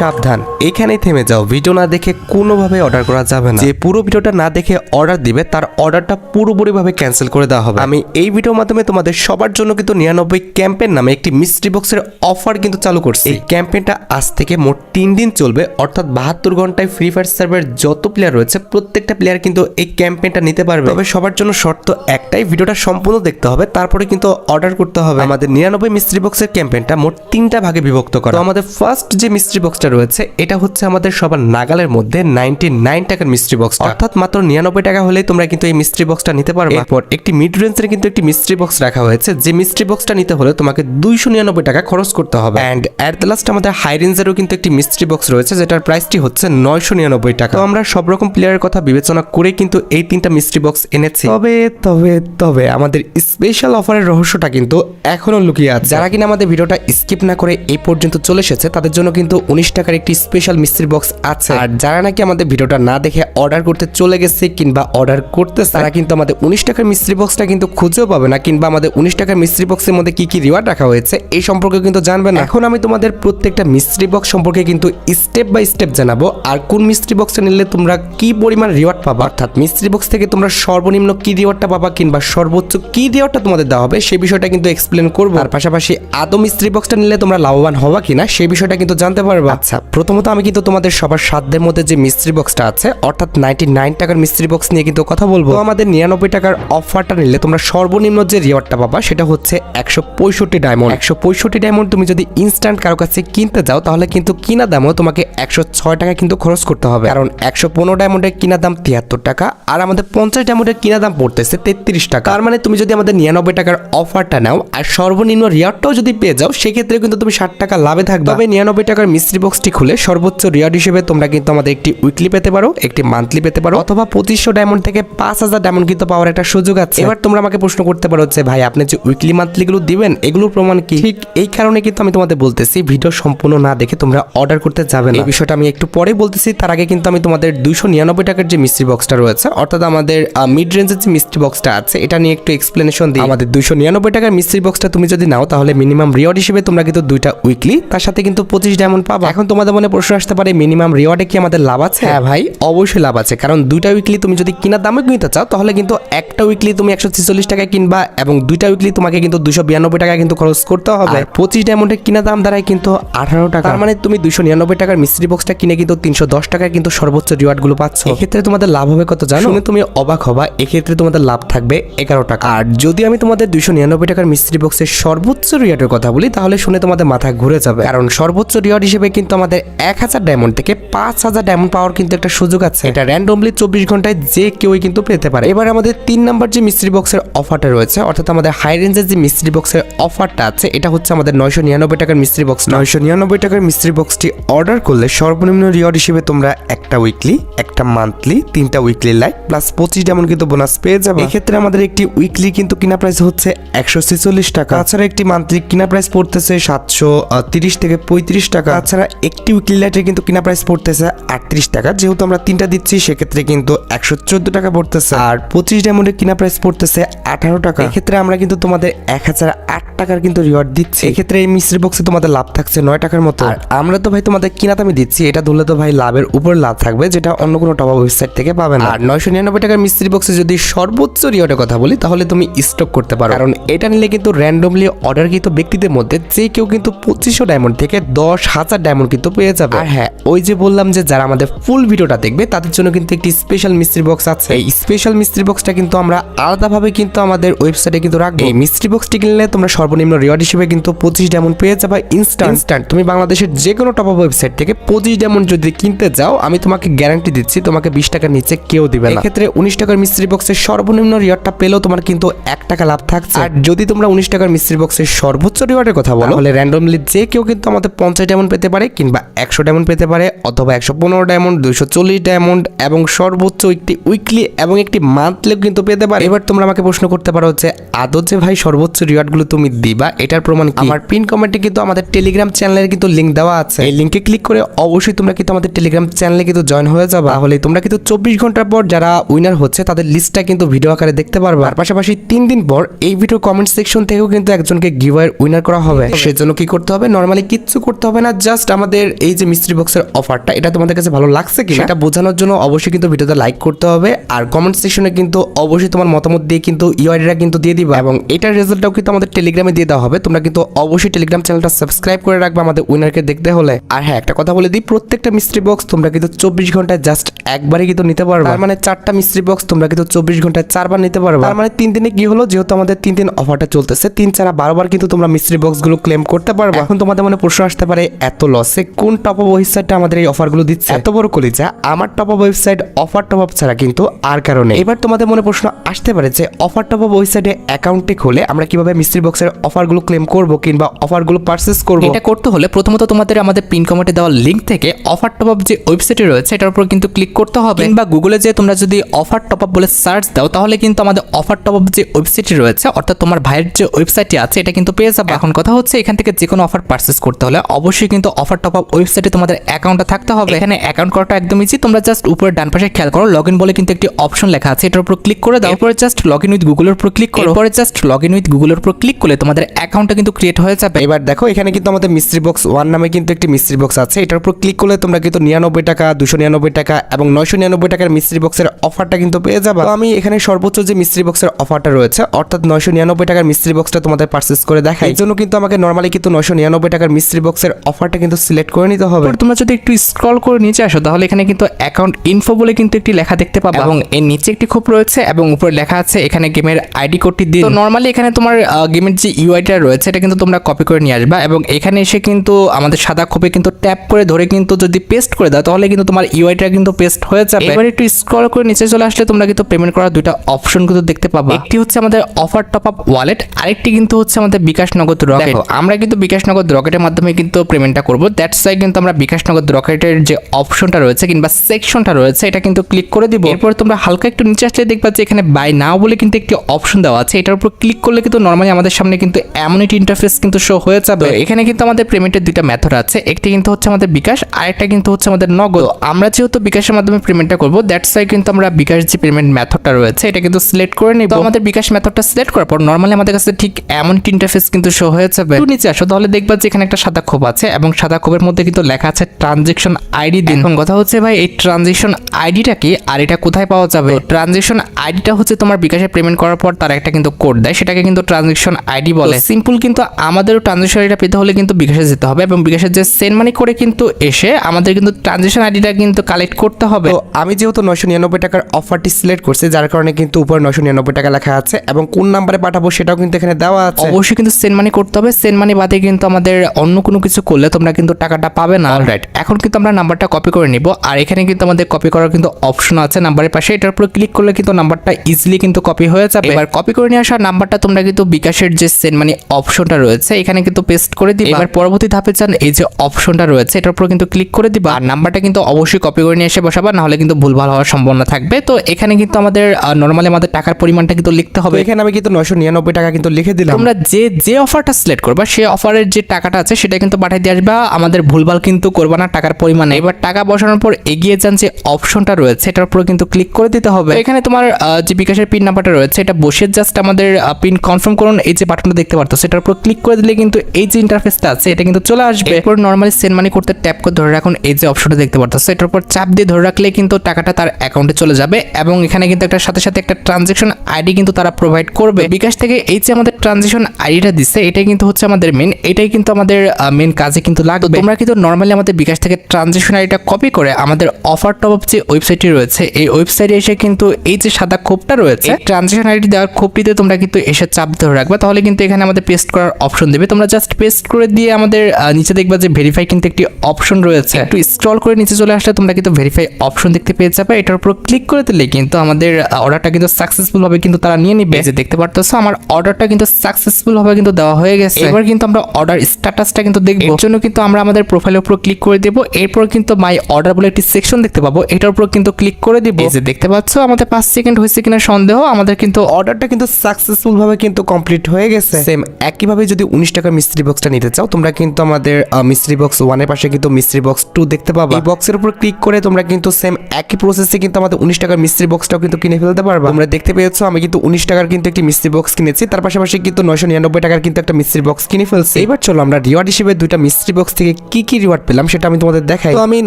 সাবধান। এখানেই থেমে যাও। ভিডিও না দেখে কোনোভাবে অর্ডার করা যাবে না। যে পুরো ভিডিওটা না দেখে অর্ডার দিবে, তার অর্ডারটা পুরোপুরিভাবে ক্যান্সেল করে দেওয়া হবে। আমি এই ভিডিওর মাধ্যমে তোমাদের সবার জন্য কিন্তু নিরানব্বই ক্যাম্পেন নামে একটি মিস্ট্রি বক্সের অফার কিন্তু চালু করছে। এই ক্যাম্পেনটা আজ থেকে মোট তিন দিন চলবে। অর্থাৎ বাহাত্তর ঘন্টায় ফ্রি ফায়ার সার্ভার যত প্লেয়ার রয়েছে, প্রত্যেকটা প্লেয়ার কিন্তু এই ক্যাম্পেনটা নিতে পারবে। তবে সবার জন্য শর্ত একটাই ভিডিওটা সম্পূর্ণ দেখতে হবে, তারপরে কিন্তু অর্ডার করতে হবে। আমাদের নিরানব্বই মিস্ট্রি বক্সের ক্যাম্পেনটা মোট তিনটা ভাগে বিভক্ত করা। আমাদের ফার্স্ট যে মিস্ট্রি বক্সটা রয়েছে এটা হচ্ছে আমাদের সবার নাগালের মধ্যে নাইনটি নাইন টাকার মিস্ট্রি বক্স অর্থাৎ মাত্র নিরানব্বই টাকা হলেই তোমরা কিন্তু এই মিস্ট্রি বক্সটা নিতে পারবে। এরপর একটি মিড রেঞ্জের কিন্তু একটি মিস্ট্রি বক্স রাখা হয়েছে যে মিস্ট্রি বক্সটা নিতে হলে তোমাকে দুইশো নিরানব্বই টাকা খরচ করতে হবে। অ্যান্ড অ্যাট দ্য লাস্ট আমাদের হাই রেঞ্জেরও কিন্তু একটি মিস্ট্রি বক্স রয়েছে যেটার প্রাইসটি হচ্ছে নয়শো নিরানব্বই টাকা। তো আমরা সব রকম প্লেয়ারের কথা বিবেচনা করে কিন্তু এই তিনটা মিস্ট্রি বক্স এনেছি। তবে তবে তবে আমাদের স্পেশাল অফারের রহস্যটা কিন্তু এখনও লুকিয়ে আছে। যারা কিনা আমাদের ভিডিওটা স্কিপ না করে এই পর্যন্ত চলে এসেছে তাদের জন্য কিন্তু উনিশ টাকার একটি স্পেশাল মিস্ত্রি বক্স আছে। আর যারা নাকি আমাদের ভিডিওটা না দেখে অর্ডার করতে চলে গেছে কিংবা অর্ডার করতে তারা কিন্তু আমাদের উনিশ টাকার মিস্ত্রি বক্সটা কিন্তু খুঁজেও পাবে না কিংবা আমাদের উনিশ টাকার মিস্ট্রি বক্সের মধ্যে কি কি রিওয়ার্ড রাখা হয়েছে, এই সম্পর্কে কিন্তু জানবে না। এখন আমি তোমাদের প্রত্যেকটা মিস্ত্রি বক্স সম্পর্কে কিন্তু স্টেপ বাই স্টেপ জানাব। আর কোন মিস্ট্রি বক্সে নিলে তোমরা কি পরিমাণ রিওয়ার্ড পাবা? অর্থাৎ মিস্ত্রি বক্স থেকে তোমরা সর্বনিম্ন কি রিওয়ার্ডটা পাবা কিংবা সর্বোচ্চ কি রিওয়ার্ডটা তোমাদের দেওয়া হবে সেই বিষয়টা কিন্তু এক্সপ্লেন করব। আর পাশাপাশি আদৌ মিস্ত্রি বক্সটা নিলে তোমরা লাভবান হওয়া কিনা সেই বিষয়টা কিন্তু জানতে পারবা। আচ্ছা প্রথমত আমি কিন্তু তোমাদের সবার সাধ্যের মধ্যে যে মিস্ত্রি বক্সটা আছে, অর্থাৎ নাইনটি নাইন টাকার মিস্ত্রি বক্স নিয়ে কিন্তু কথা বলব। আমাদের নিরানব্বই টাকার অফারটা নিলে তোমরা সর্বনিম্ন যে রিওয়ার্ডটা পাবা, সেটা হচ্ছে একশো পঁয়ষট্টি ডায়মন্ড একশো পঁয়ষট্টি ডায়মন্ড তুমি যদি ইনস্ট্যান্ট কারও কাছে কিনতে যাও, তাহলে কিন্তু কিনা দামও তোমাকে একশো ছয় টাকা কিন্তু খরচ করতে হবে। কারণ একশো পনেরো ডায়মন্ডের কিনা দাম তিয়াত্তর টাকা, আর আমাদের পঞ্চাশ ডায়মন্ডের কিনা দাম পড়তেছে তেত্রিশ টাকা। তার মানে তুমি যদি আমাদের নিরানব্বই টাকার অফারটা নাও, আর সর্বনিম্ন রিওয়ার্ডটাও যদি পেয়ে যাও, সেক্ষেত্রে কিন্তু তুমি ষাট টাকা লাভে থাকবে। তবে নিরানব্বই টাকার মিস্ত্রি বক্সটি খুলে সর্বোচ্চ রিওয়ার্ড হিসেবে তোমরা কিন্তু আমাদের একটি উইকলি পেতে পারো একটি মান্থলি পেতে পারো অথবা পঁচিশশো ডায়মন্ড থেকে পাঁচ হাজার ডায়মন্ড কিন্তু পাওয়ার একটা সুযোগ আছে। এবার তোমরা আমাকে প্রশ্ন করতে পারো যে ভাই আপনি যে উইকলি মান্থলি গুলো দিবেন এগুলোর প্রমাণ কি? ঠিক এই কারণে কিন্তু আমি তোমাদের বলতেছি ভিডিও সম্পূর্ণ না দেখে তোমরা অর্ডার করতে যাবে না। এই বিষয়টা আমি একটু পরে বলতেছি তার আগে কিন্তু আমি তোমাদের দুইশো নিরানব্বই টাকার যে মিস্ত্রি বক্সটা রয়েছে অর্থাৎ আমাদের মিড রেঞ্জের যে মিস্ত্রি বক্সটা আছে এটা নিয়ে একটু এক্সপ্লেনেশন দিই আমাদের দুইশো নিরানব্বই টাকার মিস্ত্রি বক্সটা তুমি যদি নাও তাহলে মিনিমাম রিওয়ার্ড হিসেবে তোমরা কিন্তু দুইটা উইকলি তার সাথে কিন্তু পঁচিশ ডায়মন্ড পাবা। এখন তোমাদের মনে প্রশ্ন আসতে পারে মিনিমাম রিওয়ার্ডে কি আমাদের লাভ আছে? হ্যাঁ ভাই অবশ্যই লাভ আছে। কারণ দুইটা উইকলি তুমি যদি কিনার দামে কিনতে চাও তাহলে কিন্তু একটা উইকলি তুমি একশো ছেচল্লিশ টাকায় কিনবা এবং দুইটা উইকলি তোমাকে কিন্তু দুশো বিরানব্বই টাকা কিন্তু খরচ করতে হবে। পঁচিশ ডায়মন্ডের কিনা দাম দাঁড়ায় কিন্তু আঠারো টাকা। তার মানে তুমি দুশো নিরানব্বই টাকার মিস্ত্রি বক্সটা কিনে কিন্তু তিনশো দশ টাকায় কিন্তু সর্বোচ্চ রিওয়ার্ডগুলো পাচ্ছ। এক্ষেত্রে তোমাদের লাভ হবে কত জানো? শুনে তুমি অবাক হবা এক্ষেত্রে তোমাদের লাভ থাকবে এগারো টাকা। আর যদি আমি তোমাদের দুশো নিরানব্বই টাকার মিস্ত্রি বক্সের সর্বোচ্চ রিওয়ার্ডের কথা বলি তাহলে শুনে তোমাদের মাথা ঘুরে যাবে। কারণ সর্বোচ্চ রিওয়ার্ড হিসেবে কিন্তু আমাদের এক হাজার ডায়মন্ড থেকে পাঁচ হাজার ডায়মন্ড পাওয়ার কিন্তু একটা সুযোগ আছে। এটা র্যান্ডমলি চব্বিশ ঘন্টায় যে কেউই কিন্তু পেতে পারে। এবার আমাদের তিন নাম্বার যে মিস্ত্রি বক্সের অফারটা রয়েছে অর্থাৎ আমাদের হাই রেঞ্জের যে মিস্ত্রি বক্সের অফারটা আছে এটা হচ্ছে আমাদের নয়শো নিরানব্বই টাকার মিস্ত্রি বক্স নয়শো নিরানব্বই টাকার মিস্ত্রি বক্সটি অর্ডার করলে সর্বনিম্ন রিওয়ার্ড হিসেবে তোমরা একটা উইকলি একটা মান্থলি তিনটা উইকলি লাইক প্লাস পঁচিশ যেমন কিন্তু বোনাস পেয়ে যাবে। এক্ষেত্রে আমাদের একটি উইকলি কিন্তু কিনা প্রাইস হচ্ছে একশো ছেচল্লিশ টাকা। তাছাড়া একটি মান্থলি কিনা প্রাইস পড়তেছে সাতশো তিরিশ থেকে পঁয়ত্রিশ টাকা। তাছাড়া একটি উইকলি লাইটের কিন্তু কিনা প্রাইস পড়তেছে আটত্রিশ টাকা। যেহেতু আমরা তিনটা দিচ্ছি, সেক্ষেত্রে কিন্তু একশো চোদ্দ টাকা পড়তেছে। আর পঁচিশ ডায়মন্ডের কিনা প্রাইস পড়তেছে আঠারো টাকা। এক্ষেত্রে আমরা কিন্তু তোমাদের এক হাজার আট টাকার কিন্তু রিওয়ার্ড দিচ্ছি। এক্ষেত্রে এই মিস্ত্রি বক্সে তোমাদের লাভ থাকছে নয় টাকার মতো। আর আমরা তো ভাই তোমাদের কিনা দামে দিচ্ছি, এটা ধরলে তো ভাই লাভের উপর লাভ থাকবে, যেটা অন্য কোনো টপ ওয়েবসাইট থেকে পাবে না। আর নয়শো নিরানব্বই টাকার মিস্ত্রি বক্সে যদি সর্বোচ্চ রিওয়ার্ডের কথা বলি, তাহলে তুমি স্টক করতে পারো। কারণ এটা নিলে কিন্তু র্যান্ডমলি অর্ডারকৃত ব্যক্তিদের মধ্যে যে কেউ কিন্তু পঁচিশশো ডায়মন্ড থেকে দশ হাজার ডায়মন্ড কিন্তু পেয়ে যাবে। আর হ্যাঁ ওই যে বললাম যে যারা আমাদের ফুল ভিডিওটা দেখবে তাদের জন্য কিন্তু একটি স্পেশাল মিস্ত্রি বক্স আছে। এই স্পেশাল মিস্ত্রি বক্সটা কিন্তু আমরা আলাদাভাবে কিন্তু আমাদের ওয়েবসাইটে কিন্তু রাখব। এই মিস্ত্রি বক্সটি কিনলে তোমরা সর্বনিম্ন রিওয়ার্ড হিসেবে কিন্তু পঁচিশ ডায়মন্ড পেয়ে যাবে ইনস্ট্যান্ট ইনস্ট্যান্ট তুমি বাংলাদেশের যে কোনো টপ ওয়েবসাইট থেকে পঁচিশ ডায়মন্ড যদি কিনতে যাও আমি তোমাকে গ্যারান্টি দিচ্ছি তোমাকে বিশ টাকার নিচে কেউ দিবে না। এক্ষেত্রে উনিশ টাকার মিস্ত্রি বক্সের সর্বনিম্ন রিওয়ার্ডটা পেলেও তোমার কিন্তু এক টাকা লাভ থাকছে। আর যদি তোমরা উনিশ টাকার মিস্ত্রি বক্সের সর্বোচ্চ রিওয়ার্ডের কথা বলো তাহলে র্যান্ডমলি যে কেউ কিন্তু আমাদের পঞ্চাশ ডায়মন্ড পেতে পারে কিংবা একশো ডায়মন্ড পেতে পারে অথবা একশো পনেরো ডায়মন্ড দুইশো চল্লিশ ডায়মন্ড এবং সর্বোচ্চ একটি উইকলি এবং একটি মান্থলি কিন্তু পেতে পারে। এবার তোমরা আমাকে প্রশ্ন করতে পারো যে আদৌ যে ভাই সর্বোচ্চ রিওয়ার্ডগুলো তুমি দিবা এটার প্রমাণ কি? আমার পিন কমেন্টে কিন্তু আমাদের টেলিগ্রাম চ্যানেলের কিন্তু লিঙ্ক দেওয়া আছে। এই লিঙ্কে ক্লিক করে অবশ্যই তোমরা কিন্তু আমাদের টেলিগ্রাম চ্যানেলে কিন্তু জয়েন হয়ে যাবে। তাহলে তোমরা কিন্তু চব্বিশ ঘণ্টার পর যারা উইনার হচ্ছে তাদের লিস্টটা কিন্তু ভিডিও আকারে দেখতে পারবে। আর পাশাপাশি তিন দিন পর এই ভিডিও কমেন্ট সেকশন থেকেও কিন্তু একজনকে গিভার উইনার করা হবে। সেজন্য কি করতে হবে? নর্মালি কিচ্ছু করতে হবে না জাস্ট আমাদের আমাদের এই যে মিস্ট্রি বক্সের অফারটা এটা তোমাদের কাছে ভালো লাগছে কি সেটা বোঝানোর জন্য অবশ্যই কিন্তু ভিডিওতে লাইক করতে হবে। আর কমেন্ট সেকশনে কিন্তু অবশ্যই তোমার মতামত দিয়ে কিন্তু ইউআইডিটা কিন্তু দিয়ে দিবা। এবং এটার রেজাল্টটাও কিন্তু আমাদের টেলিগ্রামে দিয়ে দেওয়া হবে। তোমরা কিন্তু অবশ্যই টেলিগ্রাম চ্যানেলটা সাবস্ক্রাইব করে রাখবে আমাদের উইনারকে দেখতে হলে। আর হ্যাঁ একটা কথা বলে দিই প্রত্যেকটা মিস্ত্রি বক্স তোমরা কিন্তু চব্বিশ ঘন্টায় জাস্ট একবারই কিন্তু নিতে পারবে। তার মানে চারটা মিস্ত্রি বক্স তোমরা কিন্তু চব্বিশ ঘন্টায় চারবার নিতে পারবে। তার মানে তিন দিনে কি হলো? যেহেতু আমাদের তিন দিন অফারটা চলতেছে তিন চারা বারবার কিন্তু তোমরা মিস্ত্রি বক্সগুলো ক্লেম করতে পারবে। এখন তোমাদের মনে প্রশ্ন আসতে পারে এত লসে কোন টপ আপ ওয়েবসাইটটা আমাদের এই অফারগুলো দিচ্ছে? এত বড় কলিজা আমার top up website offer top up ছাড়া কিন্তু আর কারণে এবার তোমাদের মনে প্রশ্ন আসতে পারে যে অফার টপ আপ ওয়েবসাইটে অ্যাকাউন্টে খুলে আমরা কীভাবে মিস্ট্রি বক্সের অফারগুলো ক্লেম করব কিংবা অফারগুলো পারচেস করব? এটা করতে হলে প্রথমত তোমাদের আমাদের পিন কমেন্টে দেওয়া লিঙ্ক থেকে অফার টপ আপ যে ওয়েবসাইটে রয়েছে এটার উপর কিন্তু ক্লিক করতে হবে। কিংবা গুগলে যে তোমরা যদি অফার টপ আপ বলে সার্চ দাও তাহলে কিন্তু আমাদের অফার টপ আপ যে ওয়েবসাইটটি রয়েছে অর্থাৎ তোমার ভাইয়ের যে ওয়েবসাইটটি আছে এটা কিন্তু পেয়ে যাবে। এখন কথা হচ্ছে এখান থেকে যে কোনো অফার পারচেস করতে হলে অবশ্যই কিন্তু অফার টপ আপ ওয়েবসাইটে তোমাদের অ্যাকাউন্টটা থাকতে হবে। এখানে অ্যাকাউন্ট করাটা একদম ইজি তোমরা জাস্ট উপরে ডান পাশে খেয়াল করো লগ ইন বলে কিন্তু একটি অপশন লেখা আছে। এটার উপর ক্লিক করে দাও। এরপরে জাস্ট লগ ইন উইথ গুগলের উপর ক্লিক করো। এরপরে জাস্ট লগ ইন উইথ গুগলের উপর ক্লিক করলে তোমাদের অ্যাকাউন্টটা কিন্তু ক্রিয়েট হয়ে যাবে। এবার দেখো এখানে কিন্তু আমাদের মিস্ট্রি বক্স ওয়ান নামে কিন্তু একটি মিস্ট্রি বক্স আছে। এটার উপর ক্লিক করলে তোমরা কিন্তু নিরানব্বই টাকা দুশো নিরানব্বই টাকা এবং নয়শো নিরানব্বই টাকার মিস্ট্রি বক্সের অফারটা কিন্তু পেয়ে যাবে। তো আমি এখানে সর্বোচ্চ যে মিস্ট্রি বক্সের অফারটা রয়েছে অর্থাৎ নয়শো নিরানব্বই টাকার মিস্ট্রি বক্সটা তোমাদের পারচেস করে দেখাই। এই জন্য কিন্তু আমাকে নর্মালি কিন্তু নয়শো নিরানব্বই টাকার মিস্ট্রি বক্সের অফারটা কিন্তু সিলেক্ট করে নিতে হবে। তোমরা যদি একটু স্ক্রল করে নিচে আসো তাহলে এখানে কিন্তু অ্যাকাউন্ট ইনফো বলে কিন্তু একটি লেখা দেখতে পাবে। এবং এর নিচে একটি খোপ রয়েছে এবং উপরে লেখা আছে এখানে গেমের আইডি কোডটি দিন তো নর্মালি এখানে তোমার গেমের যে ইউআইটা রয়েছে এটা কিন্তু তোমরা কপি করে নিয়ে আসবা এবং এখানে এসে কিন্তু আমাদের সাদা খোপে কিন্তু ট্যাপ করে ধরে কিন্তু যদি পেস্ট করে দাও তাহলে কিন্তু তোমার ইউআইটা কিন্তু পেস্ট হয়ে যাবে। এবার একটু স্ক্রল করে নিচে চলে আসলে তোমরা কিন্তু পেমেন্ট করার দুইটা অপশন কিন্তু দেখতে পাবা। একটি হচ্ছে আমাদের অফার টপ আপ ওয়ালেট আরেকটি কিন্তু হচ্ছে আমাদের বিকাশ নগদ রকেট আমরা কিন্তু বিকাশ নগদ রকেটের মাধ্যমে কিন্তু পেমেন্টটা করব। দ্যাটস ওয়াই কিন্তু আমরা বিকাশ নগদ রকেটের যে অপশনটা রয়েছে কিংবা সেকশনটা রয়েছে এটা কিন্তু ক্লিক করে দিব। এরপর তোমরা হালকা একটু নিচে আসলে দেখবা যে এখানে বাই নাও বলে কিন্তু একটি অপশন দেওয়া আছে। এটার উপর ক্লিক করলে কিন্তু নর্মালি আমাদের সামনে কিন্তু এমন একটি ইন্টারফেস কিন্তু শো হয়ে যাবে। এখানে কিন্তু আমাদের পেমেন্টের দুইটা মেথড আছে। একটি কিন্তু হচ্ছে আমাদের বিকাশ আর একটা কিন্তু হচ্ছে আমাদের নগদ। আমরা যেহেতু বিকাশের মাধ্যমে পেমেন্টটা করব দ্যাটস ওয়াই কিন্তু আমরা বিকাশ যে পেমেন্ট মেথডটা রয়েছে এটা কিন্তু সিলেক্ট করে নিব। আমাদের বিকাশ মেথডটা সিলেক্ট করার পর নর্মালি আমাদের কাছে ঠিক এমন একটি ইন্টারফেস কিন্তু শো হয়ে যাবে। নিচে আসো তাহলে দেখবা যে এখানে একটা সাদা খোপ আছে এবং সাদা খোপের মধ্যে কিন্তু লেখা আছে ট্রানজেকশন আইডি দিন। এখন কথা হচ্ছে ভাই এই ট্রানজেকশন আইডিটা কি আর এটা কোথায় পাওয়া যাবে? ট্রানজেকশন আইডিটা হচ্ছে তোমার বিকাশে পেমেন্ট করার পর তার একটা কিন্তু কোড দেয় সেটাকে কিন্তু ট্রানজেকশন আইডি বলে। সিম্পল কিন্তু আমাদেরও ট্রানজেকশন আইডিটা পেতে হলে কিন্তু বিকাশে যেতে হবে এবং বিকাশের যে সেন্ড মানি করে কিন্তু এসে আমাদের কিন্তু ট্রানজেকশন আইডিটা কিন্তু কালেক্ট করতে হবে। তো আমি যেহেতু নয়শো নিরানব্বই টাকার অফারটি সিলেক্ট করছি যার কারণে কিন্তু উপরে নয়শো নিরানব্বই টাকা লেখা আছে এবং কোন নাম্বারে পাঠাবো সেটাও কিন্তু এখানে দেওয়া আছে। অবশ্যই কিন্তু সেন্ড মানি করতে হবে। সেন্ড মানি বাদে কিন্তু আমাদের অন্য কোনো কিছু করলে তোমরা কিন্তু টাকাটা পাবে না? রাইট এখন কিন্তু আমরা নাম্বারটা কপি করে নিব। আর এখানে কিন্তু আমাদের কপি করার কিন্তু অপশন আছে নাম্বারের পাশে। এটার উপর ক্লিক করলে কিন্তু নাম্বারটা ইজিলি কিন্তু কপি হয়ে যাবে। এবার কপি করে নিয়ে আসা নাম্বারটা তোমরা কিন্তু বিকাশের যে সেন্ড মানে অপশনটা রয়েছে এখানে কিন্তু পেস্ট করে দিবা। এবার পরবর্তী ধাপে চান এই যে অপশনটা রয়েছে এটার উপর কিন্তু ক্লিক করে দিবা। আর নাম্বারটা কিন্তু অবশ্যই কপি করে নিয়ে এসে বসাবা না হলে কিন্তু ভুলভাল হওয়ার সম্ভাবনা থাকবে। তো এখানে কিন্তু আমাদের নর্মালি আমাদের টাকার পরিমাণটা কিন্তু লিখতে হবে। এখানে আমি কিন্তু নয়শো নিরানব্বই টাকা কিন্তু লিখে দিলাম। তোমরা যে যে অফারটা সিলেক্ট করবা সেই অফারের যে টাকাটা আছে সেটা কিন্তু পাঠিয়ে দিয়ে আসবা। আমাদের ভুলভাল কিন্তু করবা না টাকার পরিমাণে। এবার টাকা বসানোর পর এগিয়ে যান যে অপশনটা রয়েছে, এটার উপর কিন্তু ক্লিক করে দিতে হবে। এখানে তোমার যে বিকাশের পিন নাম্বারটা রয়েছে, এটা বসে জাস্ট আমাদের পিন কনফার্ম করুন, এই যে বাটনটা দেখতে পারতো, সেটার উপর ক্লিক করে দিলে কিন্তু এই যে ইন্টারফেসটা আছে, এটা কিন্তু চলে আসবে। এরপর নর্মালি সেন্ড মানি করতে ট্যাপ করে ধরে রাখুন, এই যে অপশনটা দেখতে পারতো, সেটার উপর চাপ দিয়ে ধরে রাখলে কিন্তু টাকাটা তার অ্যাকাউন্টে চলে যাবে এবং এখানে কিন্তু একটা, সাথে সাথে একটা ট্রানজেকশন আইডি কিন্তু তারা প্রোভাইড করবে। বিকাশ থেকে এই যে আমাদের ট্রানজেকশন আইডিটা দিচ্ছে এটাই কিন্তু হচ্ছে আমাদের মেন এটাই কিন্তু আমাদের মেন কাজে কিন্তু লাগবে। তোমরা কিন্তু নর্মালি আমাদের বিকাশ থেকে ট্রানজেকশন আইডিটা কপি করে আমাদের অফার টপ আপ যে ওয়েবসাইটটি রয়েছে এই ওয়েবসাইটে এসে কিন্তু এই যে সাদা খোপটা রয়েছে ট্রানজেকশন আইডি দেওয়ার খোপটিতে তোমরা কিন্তু এসে চাপ ধরে রাখবে। তাহলে কিন্তু এখানে আমাদের পেস্ট করার অপশন দেবে। তোমরা জাস্ট পেস্ট করে দিয়ে আমাদের নিচে দেখবা যে ভেরিফাই কিন্তু একটি অপশন রয়েছে। একটু স্ক্রল করে নিচে চলে আসলে তোমরা কিন্তু ভেরিফাই অপশন দেখতে পেয়ে যাবে। এটার উপর ক্লিক করে দিলে কিন্তু আমাদের অর্ডারটা কিন্তু সাকসেসফুল ভাবে কিন্তু তারা নিয়ে নিবে। যে দেখতে পারতেছো আমার অর্ডারটা কিন্তু সাকসেসফুল ভাবে কিন্তু দেওয়া হয়ে গেছে। এবার কিন্তু আমরা অর্ডার স্ট্যাটাসটা কিন্তু দেখব। এর জন্য কিন্তু আমরা আমাদের প্রোফাইলের উপর ক্লিক করে দেব। এরপর কিন্তু মাই অর্ডার বলে একটি সেকশন দেখতে পাবো। এটার উপর কিন্তু ক্লিক করে দিব। এই যে দেখতে পাচ্ছ, আমাদের পাঁচ সেকেন্ড হয়েছে কিনা সন্দেহ। আমাদের কিন্তু অর্ডারটা কিন্তু সাকসেসফুল ভাবে কিন্তু কমপ্লিট হয়ে গেছে। সেম একইভাবে যদি উনিশ টাকার মিস্ত্রি বক্সটা নিতে চাও, তোমরা কিন্তু আমাদের মিস্ত্রি বক্স ওয়ানের পাশে কিন্তু মিস্ত্রি বক্স টু দেখতে পাবা। এই বক্সের উপর ক্লিক করে তোমরা কিন্তু সেম একই প্রসেসে কিন্তু আমাদের উনিশ টাকার মিস্ত্রি বক্সটাও কিন্তু কিনে ফেলতে পারবা। তোমরা দেখতে পেয়েছ, আমি কিন্তু উনিশ টাকার কিন্তু একটি মিস্ত্রি বক্স কিনেছি। তার পাশাপাশি কিন্তু নয়শো নিরানব্বই টাকার কিন্তু একটা মিস্ত্রি বক্স কিনে ফেলছি। এবার চলো আমরা রিওয়ার্ড হিসেবে দুইটা মিস্ত্রি বক্স থেকে কি কি রিওয়ার্ড পেলাম সেটা আমি তোমাদের দেখাই। তো আমি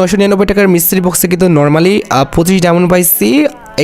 নশো নিরানব্বই টাকার মিস্ত্রি বক্সে কিন্তু নর্মালি পঁচিশ ডায়মন্ড পাইছি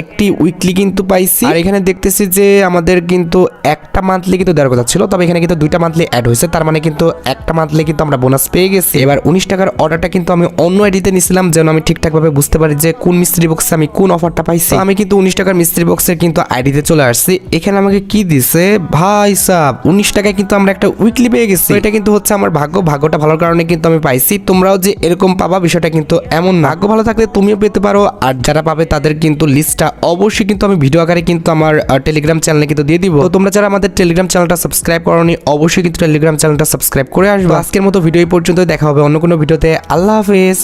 একটি উইকলি কিন্তু পাইছি। আর এখানে দেখতেছি যে আমাদের কিন্তু একটা মান্থলি কিন্তু দেওয়ার কথা ছিল তবে এখানে কিন্তু দুইটা মান্থলি অ্যাড হয়েছে তার মানে কিন্তু একটা মান্থলি কিন্তু আমরা বোনাস পেয়ে গেছি। এবার উনিশ টাকার অর্ডারটা কিন্তু আমি অন্য আইডিতে নিছিলাম যেন আমি ঠিকঠাকভাবে বুঝতে পারি যে কোন মিস্ত্রি বক্সে আমি কোন অফারটা পাইছি। আমি কিন্তু উনিশ টাকার মিস্ত্রি বক্সের কিন্তু আইডিতে চলে আসছি। এখানে আমাকে কি দিছে? ভাই সাহ উনিশ টাকায় কিন্তু আমরা একটা উইকলি পেয়ে গেছি। এটা কিন্তু হচ্ছে আমার ভাগ্য। ভাগ্যটা ভালোর কারণে কিন্তু আমি পাইছি। তোমরাও যে এরকম পাবা বিষয়টা কিন্তু এমন ভাগ্য ভালো থাকলে তুমিও পেতে পারো আর যারা পাবে তাদের কিন্তু লিস্টটা অবশ্যই কিন্তু আমি ভিডিও আকারে কিন্তু আমার টেলিগ্রাম চ্যানেলে কিন্তু দিয়ে দিব। তো তোমরা যারা আমাদের টেলিগ্রাম চ্যানেলটা সাবস্ক্রাইব করনি, অবশ্যই কিন্তু টেলিগ্রাম চ্যানেলটা সাবস্ক্রাইব করে আসবে। আজকের মতো ভিডিও পর্যন্ত দেখা হবে অন্য কোনো ভিডিওতে আল্লাহ হাফেজ।